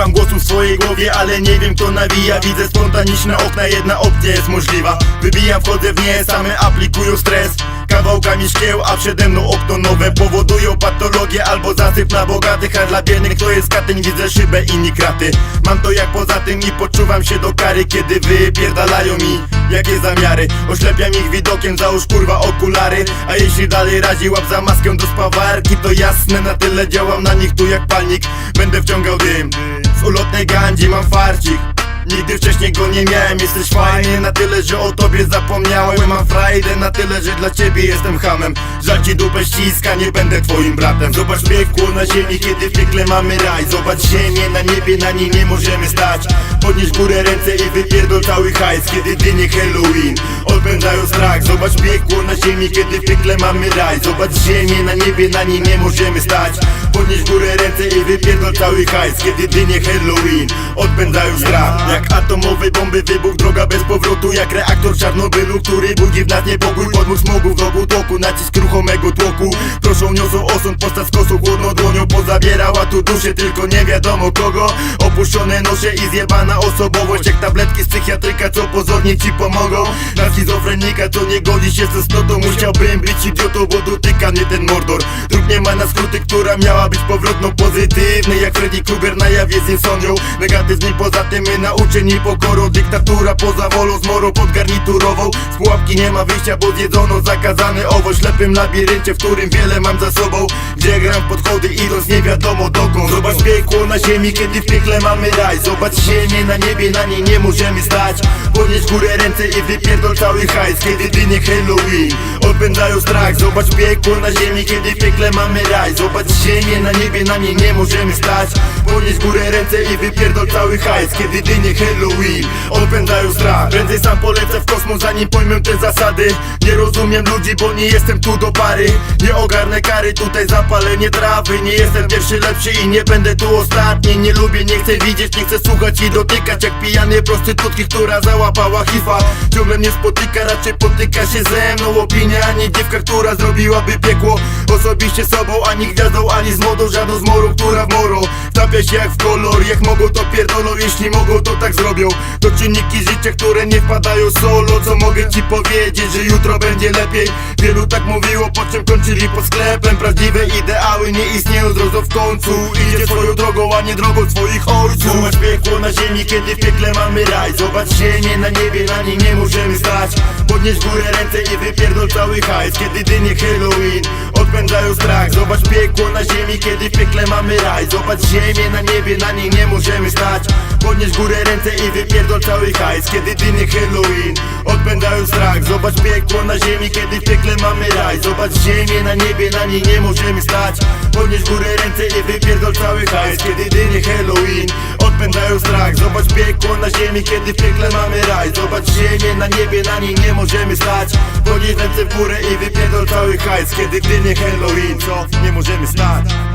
Słucham głosu w swojej głowie, ale nie wiem kto nawija. Widzę spontaniczne okna, jedna opcja jest możliwa. Wybijam, wchodzę w nie, same aplikują stres. Kawałkami szkieł, a przede mną okno nowe Powodują patologię albo zasyp na bogatych A dla biednych. To jest katyń, widzę szybę, inni kraty. Mam to jak poza tym i poczuwam się do kary Kiedy wypierdalają mi jakie zamiary. Oślepiam ich widokiem, załóż kurwa okulary. A jeśli dalej razi łap za maskę do spawarki To jasne, na tyle działam na nich tu jak palnik. Będę wciągał dym Z ulotnej gandzi mam farcik Nigdy wcześniej go nie miałem, jesteś fajny Na tyle, że o tobie zapomniałem. Mam frajdę na tyle, że dla ciebie jestem hamem. Żal ci dupę ściska, nie będę twoim bratem. Zobacz piekło na ziemi, kiedy w piekle mamy raj. Zobacz ziemię na niebie, na niej nie możemy stać. Podnieś górę ręce i wypierdol cały hajs Kiedy dynie Halloween, odpędzają strach. Zobacz piekło na ziemi, kiedy w piekle mamy raj. Zobacz ziemię na niebie, na niej nie możemy stać. Podnieś górę ręce i wypierdol cały hajs Kiedy dynie Halloween, Jak atomowe bomby, wybuch, droga bez powrotu Jak reaktor Czarnobylu, który budzi w nas niepokój Podmuch smogu w rogu tłoku, nacisk ruchomego tłoku. Proszą, niosą osąd, postaw z kosą chłodną dłonią Pozabierała tu duszę, tylko nie wiadomo kogo. Opuszczone nosze i zjebana osobowość Jak tabletki z psychiatryka, co pozornie ci pomogą. Na schizofrenika, co nie godzi się ze snotą Musiałbym być idiotą, bo dotyka mnie ten mordor. Druk nie ma na skróty, która miała być powrotną pozytywny Jak Freddy Krueger na jawie z Negatywni poza tym my nauczeni pokorą Dyktatura poza wolą, zmorą podgarniturową Z pułapki nie ma wyjścia, bo zjedzono zakazany owoc. Ślepym labiryncie, w którym wiele mam za sobą. Gdzie gram podchody idąc nie wiadomo dokąd. Zobacz piekło na ziemi, kiedy w piekle mamy raj. Zobacz ziemię na niebie, na niej nie możemy stać. Podnieś górę ręce i wypierdol cały hajs. Kiedy dynie Halloween, odpędzają strach. Zobacz piekło na ziemi, kiedy w piekle mamy raj. Zobacz ziemię na niebie, na niej nie możemy stać. Podnieś górę ręce i wypierdol cały hajs Kiedy dynie Halloween, odpędzają strach Prędzej sam polecę w kosmos, zanim pojmę te zasady. Nie rozumiem ludzi, bo nie jestem tu do pary. Nie ogarnę kary, tutaj zapalenie trawy. Nie jestem pierwszy, lepszy i nie będę tu ostatni. Nie lubię, nie chcę widzieć, nie chcę słuchać i dotykać Jak pijany prostytutki, która załapała hifa. Ciągle mnie spotyka, raczej potyka się ze mną Opinia, a nie dziewka, która zrobiłaby piekło Osobiście sobą, ani gwiazdą, ani z modą Żadną zmorą, która w moro Wtapia się jak w kolor, jak mogą to pierdolą Jeśli mogą to tak zrobią. To czynniki życia, które nie wpadają solo. Co mogę ci powiedzieć, że jutro będzie lepiej? Wielu tak mówiło, po czym kończyli pod sklepem. Prawdziwe ideały nie istnieją, zrodzą w końcu. Idzie swoją drogą, a nie drogą swoich ojców. Zobacz piekło na ziemi, kiedy w piekle mamy raj. Zobacz ziemię na niebie, na niej nie możemy stać. Podnieś górę ręce i wypierdol cały hajs. Kiedy dynie Halloween, odpędzają strach. Zobacz piekło na ziemi, kiedy w piekle mamy raj. Zobacz ziemię na niebie, na niej nie możemy stać. Podnieś górę ręce i wypierdol cały hajs. Kiedy dynie Halloween, odpędzają strach. Zobacz piekło na ziemi, kiedy w piekle mamy raj. Zobacz ziemię na niebie, na niej nie możemy stać Podnieś górę ręce i wypierdol cały hajs. Kiedy dynie Halloween, odpędzają strach. Zobacz piekło na ziemi, kiedy w piekle mamy raj. Zobacz ziemię na niebie, na niej nie możemy stać. Podnieś ręce w górę i wypierdol cały hajs. Kiedy dynie Halloween, co? Nie możemy stać